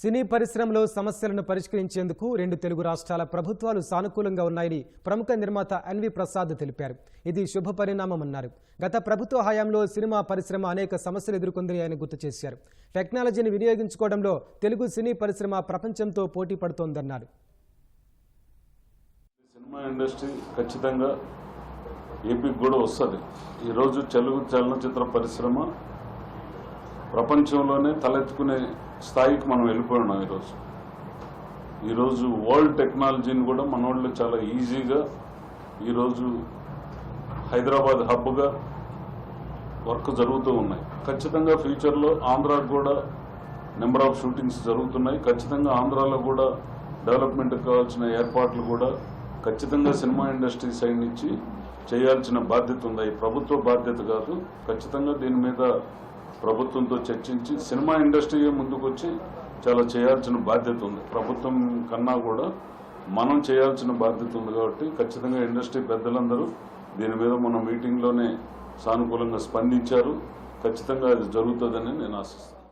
సినీ పరిశ్రమలో సమస్యలను పరిష్కరించేందుకు రెండు తెలుగు రాష్ట్రాల ప్రభుత్వాలు సానుకూలంగా ఉన్నాయని ప్రముఖ నిర్మాత ఎన్వి ప్రసాద్ తెలిపారు. ఇది శుభ పరిణామమన్నారు. గత ప్రభుత్వ హయాంలో సినిమా పరిశ్రమ అనేక సమస్యలు ఎదుర్కొందని ఆయన గుర్తు చేశారు. టెక్నాలజీని వినియోగించుకోవడంలో తెలుగు సినీ పరిశ్రమ ప్రపంచంతో పోటీ పడుతోందన్నారు. సినిమా ఇండస్ట్రీ ఖచ్చితంగా ఏపీకి కూడా వస్తుంది. ఈరోజు తెలుగు చలనచిత్ర పరిశ్రమ ప్రపంచంలోనే తలెత్తుకునే స్థాయికి మనం వెళ్ళిపోయినాం ఈరోజు. ఈరోజు వరల్డ్ టెక్నాలజీని కూడా మన వాళ్ళు చాలా ఈజీగా ఈరోజు హైదరాబాద్ హబ్గా వర్క్ జరుగుతూ ఉన్నాయి. ఖచ్చితంగా ఫ్యూచర్లో ఆంధ్రాకు కూడా నెంబర్ ఆఫ్ షూటింగ్స్ జరుగుతున్నాయి. ఖచ్చితంగా ఆంధ్రాలో కూడా డెవలప్మెంట్కి కావాల్సిన ఏర్పాట్లు కూడా ఖచ్చితంగా సినిమా ఇండస్ట్రీ సైడ్ నుంచి చేయాల్సిన బాధ్యత ఉంది. ప్రభుత్వ బాధ్యత కాదు. ఖచ్చితంగా దీని మీద ప్రభుత్వంతో చర్చించి సినిమా ఇండస్ట్రీ ముందుకొచ్చి చాలా చేయాల్సిన బాధ్యత ఉంది. ప్రభుత్వం కన్నా కూడా మనం చేయాల్సిన బాధ్యత ఉంది కాబట్టి ఖచ్చితంగా ఇండస్ట్రీ పెద్దలందరూ దీని మీద మన మీటింగ్లోనే సానుకూలంగా స్పందించారు. ఖచ్చితంగా అది జరుగుతుందని నేను ఆశిస్తాను